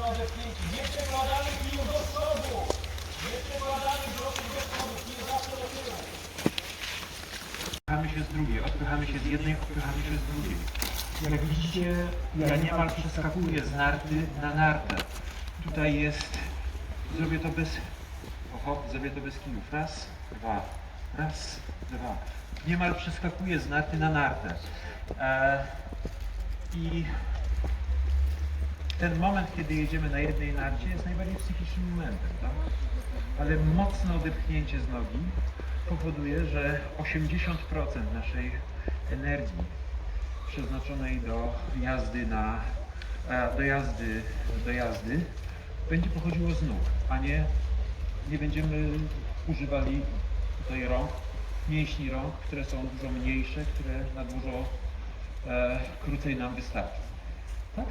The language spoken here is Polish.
Nie przekładamy kiju do przodu. Nie przekładamy kroków do przodu. Zawsze do tyłu. Odpychamy się z drugiej, odpychamy się z jednej, odpychamy się z drugiej. Jak widzicie, ja niemal przeskakuję z narty na nartę. Tutaj jest, zrobię to bez, oho, zrobię to bez kijów. Raz, dwa, raz, dwa. Niemal przeskakuję z narty na nartę. E, I ten moment, kiedy jedziemy na jednej narcie jest najbardziej psychicznym momentem, tak? Ale mocne odepchnięcie z nogi powoduje, że 80% naszej energii przeznaczonej do jazdy na e, do jazdy, do jazdy będzie pochodziło z nóg, a nie nie będziemy używali tutaj rąk, mięśni rąk, które są dużo mniejsze, które na dużo e, krócej nam wystarczą. Tak?